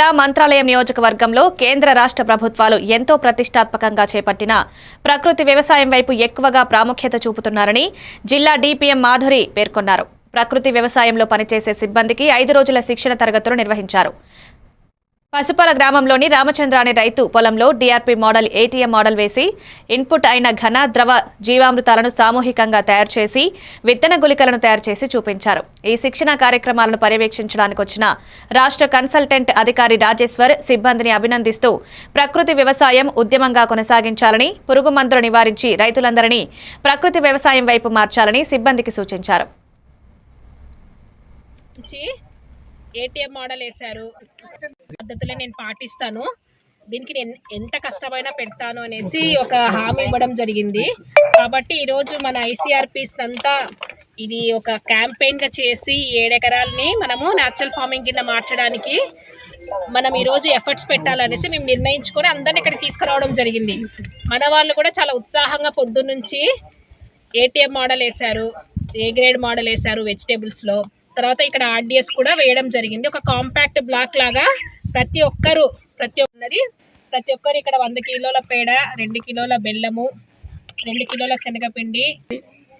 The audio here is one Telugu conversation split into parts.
జిల్లా మంత్రాలయం నియోజకవర్గంలో కేంద్ర రాష్ట్ర ప్రభుత్వాలు ఎంతో ప్రతిష్టాత్మకంగా చేపట్టిన ప్రకృతి వ్యవసాయం వైపు ఎక్కువగా ప్రాముఖ్యత చూపుతున్నారని జిల్లా డిపిఎం మాధురి పేర్కొన్నారు. ప్రకృతి వ్యవసాయంలో పనిచేసే సిబ్బందికి ఐదు రోజుల శిక్షణ తరగతులు నిర్వహించారు. పసుపల గ్రామంలోని రామచంద్ర అనే రైతు పొలంలో డిఆర్పి మోడల్ ఏటీఎం మోడల్ వేసి ఇన్పుట్ అయిన ఘన ద్రవ జీవామృతాలను సామూహికంగా తయారు చేసి విత్తన గుళికలను తయారు చేసి చూపించారు. ఈ శిక్షణ కార్యక్రమాలను పర్యవేక్షించడానికి వచ్చిన రాష్ట్ర కన్సల్టెంట్ అధికారి రాజేశ్వర్ సిబ్బందిని అభినందిస్తూ ప్రకృతి వ్యవసాయం ఉద్యమంగా కొనసాగించాలని పురుగు మందులు నివారించి రైతులందరినీ ప్రకృతి వ్యవసాయం వైపు మార్చాలని సిబ్బందికి సూచించారు. ఏటీఎం మోడల్ వేశారు. పద్ధతులే నేను పాటిస్తాను. దీనికి నేను ఎంత కష్టమైనా పెడతాను అనేసి ఒక హామీ ఇవ్వడం జరిగింది. కాబట్టి ఈరోజు మన ఐసీఆర్పీస్ అంతా ఇది ఒక క్యాంపెయిన్గా చేసి ఏడెకరాలని మనము న్యాచురల్ ఫార్మింగ్ కింద మార్చడానికి మనం ఈరోజు ఎఫర్ట్స్ పెట్టాలనేసి మేము నిర్ణయించుకొని అందరిని ఇక్కడ తీసుకురావడం జరిగింది. మన వాళ్ళు కూడా చాలా ఉత్సాహంగా పొద్దున్నుంచి ఏటీఎం మోడల్ వేశారు ఏ గ్రేడ్ మోడల్ వేశారు వెజిటేబుల్స్లో. తర్వాత ఇక్కడ ఆర్డిఎస్ కూడా వేయడం జరిగింది. ఒక కాంపాక్ట్ బ్లాక్ లాగా ప్రతి ఒక్కరు ప్రతి ఒక్కరి ప్రతి ఒక్కరు ఇక్కడ వంద కిలోల పేడ రెండు కిలోల బెల్లము రెండు కిలోల శనగపిండి.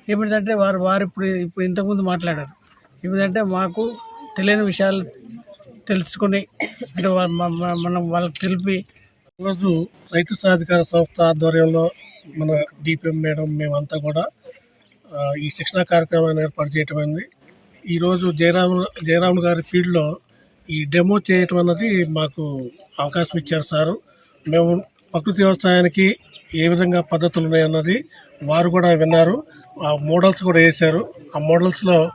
ఏమిటంటే వారు వారు ఇప్పుడు ఇప్పుడు ఇంతకుముందు మాట్లాడారు. ఏమిటంటే మాకు తెలియని విషయాలు తెలుసుకుని అంటే మనం వాళ్ళకి తెలిపి ఈరోజు రైతు సాధికార సంస్థ ఆధ్వర్యంలో మన డిపిఎం మేడం మేమంతా కూడా ఈ శిక్షణా కార్యక్రమాన్ని ఏర్పాటు చేయటం ఈరోజు జయరాము జయరాములు గారి ఫీల్డ్లో ఈ డెమో చేయటం అన్నది మాకు అవకాశం ఇచ్చారు సారు. మేము ప్రకృతి వ్యవసాయానికి ఏ విధంగా పద్ధతులు ఉన్నాయన్నది వారు కూడా విన్నారు. ఆ మోడల్స్ కూడా వేశారు. ఆ మోడల్స్లో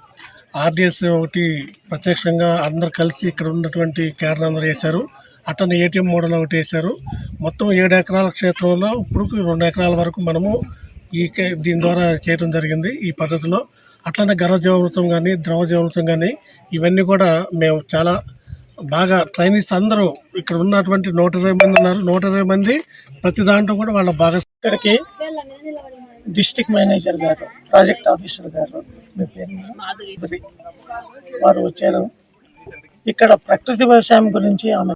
ఆర్డిఎస్ ఒకటి ప్రత్యక్షంగా అందరు కలిసి ఇక్కడ ఉన్నటువంటి కేరళ అందరూ వేశారు. అట్లనే ఏటీఎం మోడల్ ఒకటి వేశారు. మొత్తం ఏడు ఎకరాల క్షేత్రంలో ఇప్పుడు రెండు ఎకరాల వరకు మనము ఈ కే- దీని ద్వారా చేయడం జరిగింది ఈ పద్ధతిలో. అట్లనే ఘనజీవామృతం కానీ ద్రవ జీవామృతం కానీ ఇవన్నీ కూడా మేము చాలా బాగా ట్రైనీస్ అందరూ ఇక్కడ ఉన్నటువంటి నూట ఇరవై మంది ఉన్నారు. నూట ఇరవై మంది ప్రతి దాంట్లో కూడా వాళ్ళ బాగా ఇక్కడికి డిస్ట్రిక్ట్ మేనేజర్ గారు ప్రాజెక్ట్ ఆఫీసర్ గారు. వారు వచ్చారు. ఇక్కడ ప్రకృతి వ్యవసాయం గురించి ఆమె